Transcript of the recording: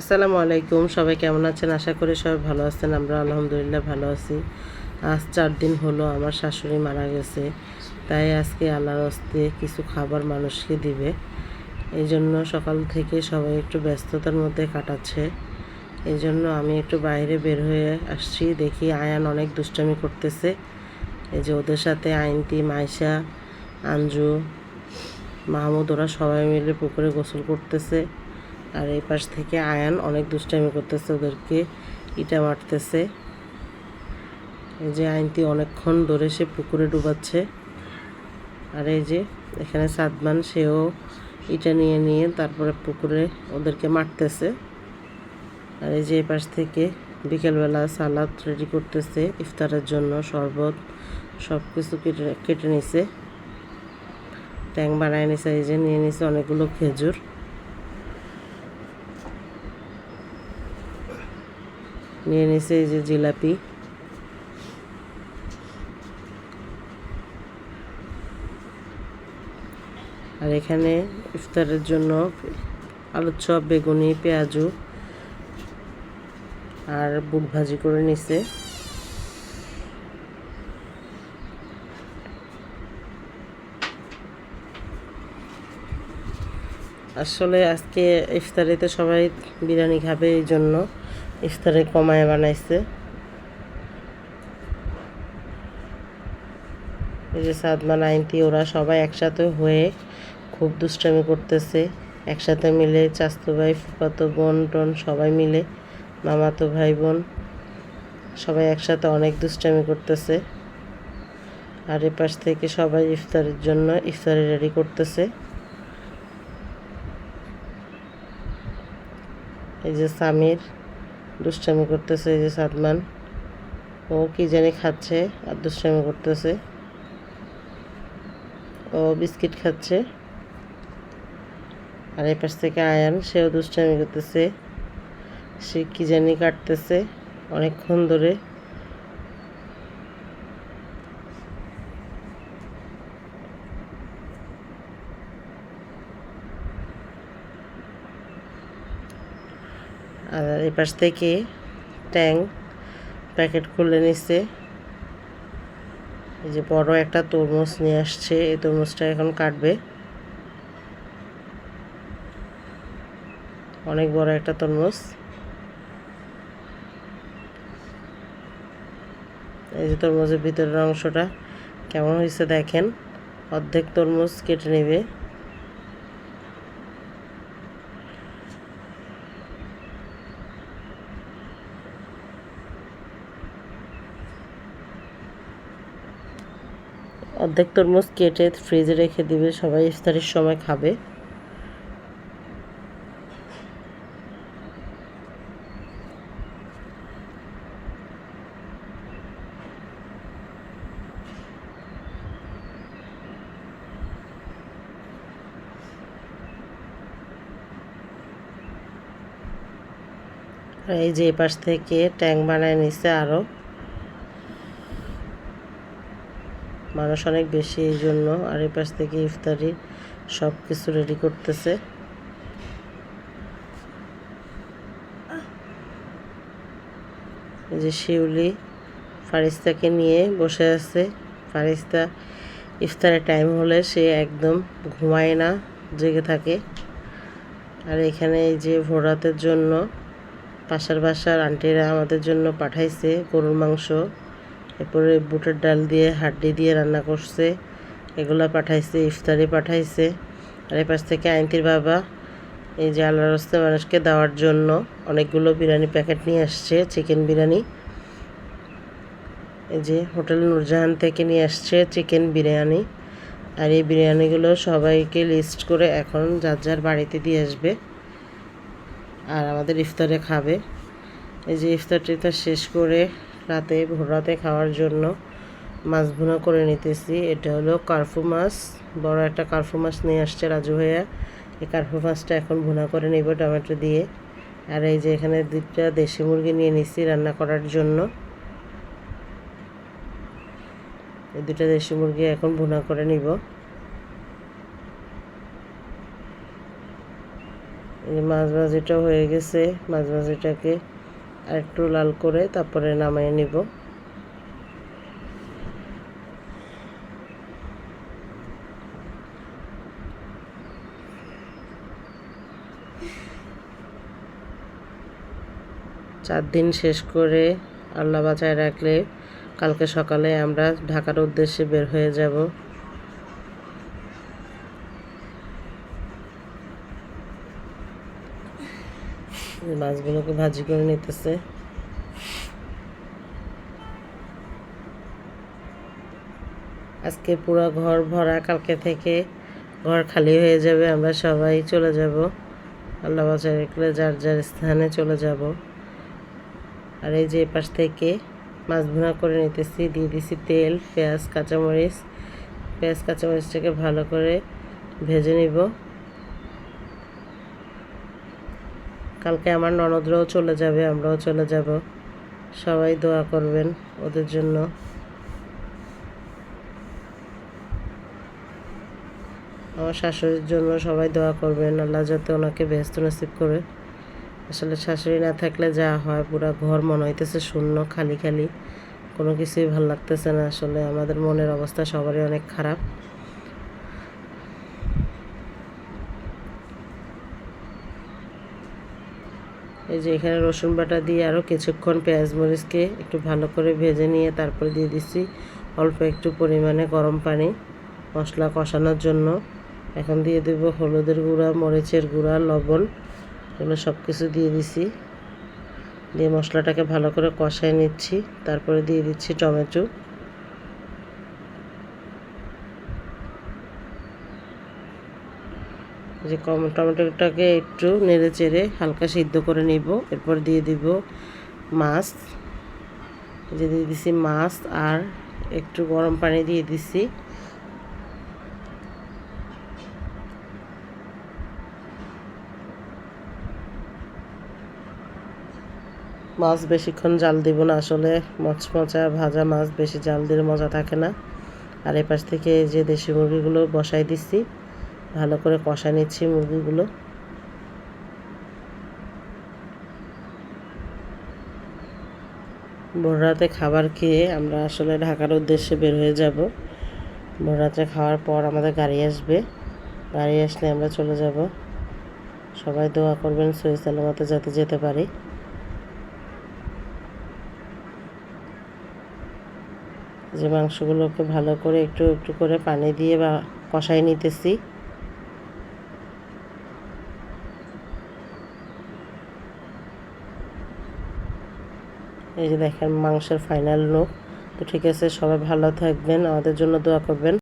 আসসালামু আলাইকুম, সবাই কেমন আছেন? আশা করি সবাই ভালো আছেন। আমরা আলহামদুলিল্লাহ ভালো আছি। আজ চার দিন হলো আমার শাশুড়ি মারা গেছে। তাই আজকে আল্লাহর হস্তে কিছু খাবার মানুষকে দিবে। এই জন্য সকাল থেকে সবাই একটু ব্যস্ততার মধ্যে কাটাচ্ছে। এই জন্য আমি একটু বাইরে বের হয়ে আসছি। দেখি আয়ান অনেক দুষ্টামি করতেছে। এই যে ওদের সাথে আইনতি মাইশা, আঞ্জু, মাহমুদ, ওরা সবাই মিলে পুকুরে গোসল করতেছে। আর এই পাশ থেকে আয়ান অনেক দুষ্টামি করতেছে ওদেরকে, ইটা মারতেছে। এই যে আইনটি অনেকক্ষণ ধরে সে পুকুরে ডুবাচ্ছে। আর এই যে এখানে সাদমান, সেও ইটা নিয়ে নিয়ে তারপরে পুকুরে ওদেরকে মারতেছে। আর এই যে এই পাশ থেকে বিকেলবেলা সালাদ রেডি করতেছে ইফতারের জন্য, শরবত সব কিছু কেটে কেটে নিছে। ট্যাং বানায় নিছে, এই যে নিয়ে নিছে অনেকগুলো খেজুর। নিয়ে নিছে এই যে জিলাপি। আর এখানে ইফতারের জন্য আলুর চপ, বেগুনি, পেঁয়াজু আর বুট ভাজি করে নিছে। আসলে আজকে ইফতারিতে সবাই বিরিয়ানি খাবে এই জন্য। ইফতারে কমায় বানাইছে। এই যে সাদমান আইনটি, ওরা সবাই একসাথে হয়ে খুব দুষ্টামি করতেছে। একসাথে মিলে চাস্তো ভাই, ফুফাতো বোন টোন সবাই মিলে, মামাতো ভাই বোন সবাই একসাথে অনেক দুষ্টামি করতেছে। আর এ পাশ থেকে সবাই ইফতারের জন্য ইফতারি রেডি করতেছে। এই যে সামির দুষ্টামি করতেছে এই যে সাদমান। ও কি জানি খাচ্ছে আর দুষ্টামি করতেছে। ও বিস্কিট খাচ্ছে। আর এই পাশ থেকে আয়ান, সেও দুষ্টামি করতেছে। সে কি জানি কাটতেছে অনেকক্ষণ ধরে। আর এই পাশ থেকে ট্যাং প্যাকেট খুলে নিচ্ছে এই যে বড় একটা তরমুজ নিয়ে আসছে, এই তরমুজটা এখন কাটবে। অনেক বড় একটা তরমুজ। এই যে তরমুজের ভিতরের অংশটা কেমন হয়েছে দেখেন। অর্ধেক তরমুজ কেটে নেবে। অর্ধেক তরমুজ কেটে ফ্রিজে রেখে দিবে, সবাই ইফতারের সময় খাবে। এই যে পাশ থেকে ট্যাঙ্ক বানায় নিছে আরও মানুষ অনেক বেশি এই জন্য আর এই পাশ থেকে ইফতারি সব কিছু রেডি করতেছে। যে শিউলি ফারিস্তাকে নিয়ে বসে আছে। ফারিস্তা ইফতারের টাইম হলে সে একদম ঘুমায় না, জেগে থাকে। আর এখানে এই যে ভোরাতের জন্য, পাশার বাসার আন্টিরা আমাদের জন্য পাঠাইছে গরুর মাংস। এরপরে বুটের ডাল দিয়ে, হাড্ডি দিয়ে রান্না করছে। এগুলা পাঠাইছে, ইফতারি পাঠাইছে। আর এই পাশ থেকে আইনতির বাবা এই যে আল্লাহ রস্তে মানুষকে দেওয়ার জন্য অনেকগুলো বিরিয়ানি প্যাকেট নিয়ে আসছে, চিকেন বিরিয়ানি। এই যে হোটেল নুরজাহান থেকে নিয়ে আসছে চিকেন বিরিয়ানি। আর এই বিরিয়ানিগুলো সবাইকে লিস্ট করে এখন যার যার বাড়িতে দিয়ে আসবে আর আমাদের ইফতারে খাবে। এই যে ইফতার টিফতার শেষ করে রাতে, ভোর রাতে খাওয়ার জন্য মাছ ভুনা করে নিতেছি। এটা হলো কার্ফু মাছ। বড় একটা কার্ফু মাছ নিয়ে আসছে রাজু ভাইয়া। এই কার্ফু মাছটা এখন ভুনা করে নিব টমেটো দিয়ে। আর এই যে এখানে দুইটা দেশি মুরগি নিয়ে নিচ্ছি রান্না করার জন্য। এই দুটা দেশি মুরগি এখন ভুনা করে নিব। এই মাছ ভাজিটা হয়ে গেছে। মাছ ভাজিটাকে আরেকটু লাল করে তারপরে নামিয়ে নিব। চার দিন শেষ করে আল্লাহ বাঁচায় রাখলে কালকে সকালে আমরা ঢাকার উদ্দেশ্যে বের হয়ে যাব। মাছগুলোকে ভাজি করে নিতেছে। আজকে পুরো ঘর ভরা, কালকে থেকে ঘর খালি হয়ে যাবে, আমরা সবাই চলে যাব। আল্লাহ বাঁচায় রাখলে যার যার স্থানে চলে যাব। আর এই যে পাশ থেকে মাছ ভুনা করে নিতেছি, দিয়ে দিছি তেল, পেঁয়াজ, কাঁচামরিচ। পেঁয়াজ, কাঁচামরিচটাকে ভালো করে ভেজে নিব। কালকে আমার ননদরাও চলে যাবে, আমরাও চলে যাব। সবাই দোয়া করবেন ওদের জন্য। আমার শাশুড়ির জন্য সবাই দোয়া করবেন, আল্লাহ যাতে ওনাকে ব্যস্ত নসিব করে। আসলে শাশুড়ি না থাকলে যা হয়, পুরো ঘর মনে হইতেছে শূন্য, খালি খালি। কোনো কিছুই ভালো লাগতেছে না, আসলে আমাদের মনের অবস্থা সবারই অনেক খারাপ। এই যে এখানে রসুন বাটা দিয়ে আরও কিছুক্ষণ পেঁয়াজ মরিচকে একটু ভালো করে ভেজে নিয়ে তারপরে দিয়ে দিচ্ছি অল্প একটু পরিমাণে গরম পানি মশলা কষানোর জন্য। এখন দিয়ে দেব হলুদের গুঁড়া, মরিচের গুঁড়া, লবণ, এগুলো সব কিছু দিয়ে দিছি। দিয়ে মশলাটাকে ভালো করে কষায় নিচ্ছি। তারপরে দিয়ে দিচ্ছি টমেটো। যে কম টমেটোটাকে একটু নেড়ে চেড়ে হালকা সিদ্ধ করে নিব। এরপর দিয়ে দিব মাছ। যে দিয়ে দিছি মাছ আর একটু গরম পানি দিয়ে দিছি। মাছ বেশিক্ষণ জাল দিব না, আসলে মচমচা ভাজা মাছ বেশি জাল দিলে মজা থাকে না। আর এপাশ থেকে যে দেশি মুরগিগুলো বসাই দিচ্ছি ভালো করে কষা নিচ্ছি মুরগিগুলো। ভোর রাতে খাবার খেয়ে আমরা আসলে ঢাকার উদ্দেশ্যে বের হয়ে যাব। ভোর রাতে খাওয়ার পর আমাদের গাড়ি আসবে। গাড়ি আসলে আমরা চলে যাব। সবাই দোয়া করবেন সহি সালামতে যাতে যেতে পারি। যে মাংসগুলোকে ভালো করে একটু একটু করে পানি দিয়ে বা কষাই নিতেছি। এই যে দেখেন মাংসের ফাইনাল লোক তো ঠিক আছে, সবাই ভালো থাকবেন, আমাদের জন্য দোয়া করবেন।